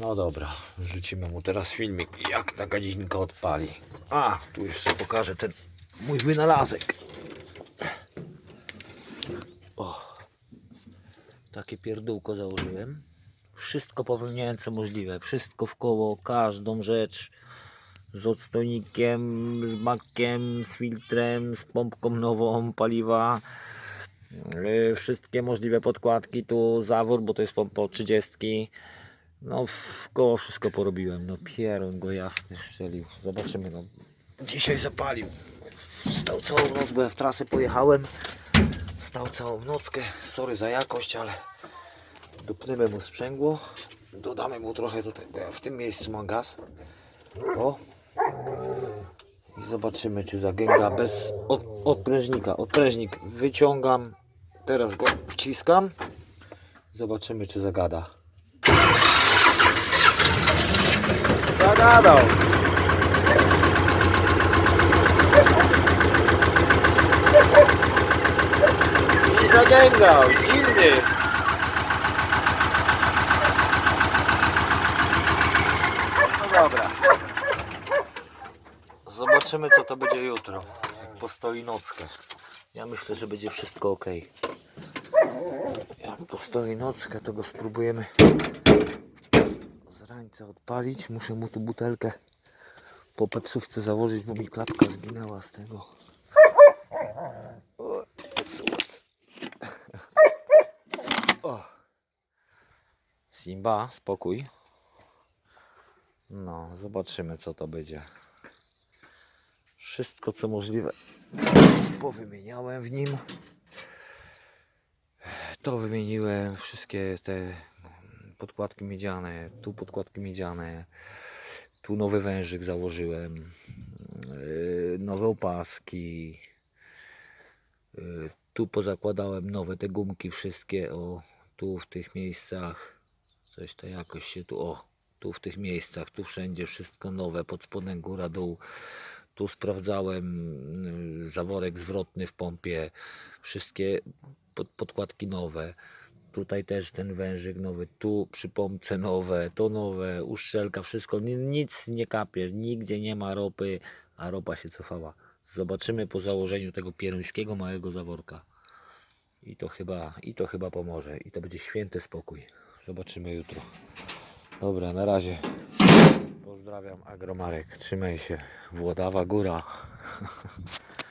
No dobra, rzucimy mu teraz filmik, jak ta gadzizinka odpali. A, tu jeszcze pokażę ten mój wynalazek. O, takie pierdółko założyłem. Wszystko popełniałem co możliwe, wszystko w koło, każdą rzecz z odstojnikiem, z makiem, z filtrem, z pompką nową paliwa. Yy, Wszystkie możliwe podkładki, tu zawór, bo to jest pompa od 30. No w koło wszystko porobiłem. No pierun go jasny strzelił. Zobaczymy no. Dzisiaj zapalił. Stał całą noc, bo ja w trasę pojechałem. Stał całą nockę. Sorry za jakość, ale dopniemy mu sprzęgło. Dodamy mu trochę tutaj, bo ja w tym miejscu mam gaz. O. I zobaczymy czy zagęga bez od, odprężnika. Odprężnik wyciągam. Teraz go wciskam. Zobaczymy czy zagada. Zagadał. I zagęgał, silny. No dobra. Zobaczymy co to będzie jutro. Jak postoi nockę. Ja myślę, że będzie wszystko ok. Jak postoi nockę, to go spróbujemy rańca odpalić. Muszę mu tu butelkę po pepsówce założyć, bo mi klapka zginęła z tego. Simba, spokój. No, zobaczymy co to będzie. Wszystko co możliwe powymieniałem w nim. To wymieniłem wszystkie te podkładki miedziane, tu podkładki miedziane, tu nowy wężyk założyłem, yy, nowe opaski, yy, tu pozakładałem nowe te gumki wszystkie, o, tu w tych miejscach, coś to jakoś się tu, o, tu w tych miejscach, tu wszędzie wszystko nowe, pod spodem góra, dół, tu sprawdzałem yy, zaworek zwrotny w pompie, wszystkie pod, podkładki nowe. Tutaj też ten wężyk nowy, tu przy pompce nowe, to nowe, uszczelka, wszystko, ni- nic nie kapie, nigdzie nie ma ropy, a ropa się cofała. Zobaczymy po założeniu tego pieruńskiego małego zaworka. I to chyba, i to chyba pomoże. I to będzie święty spokój. Zobaczymy jutro. Dobra, na razie. Pozdrawiam Agromarek. Trzymaj się. Włodawa góra.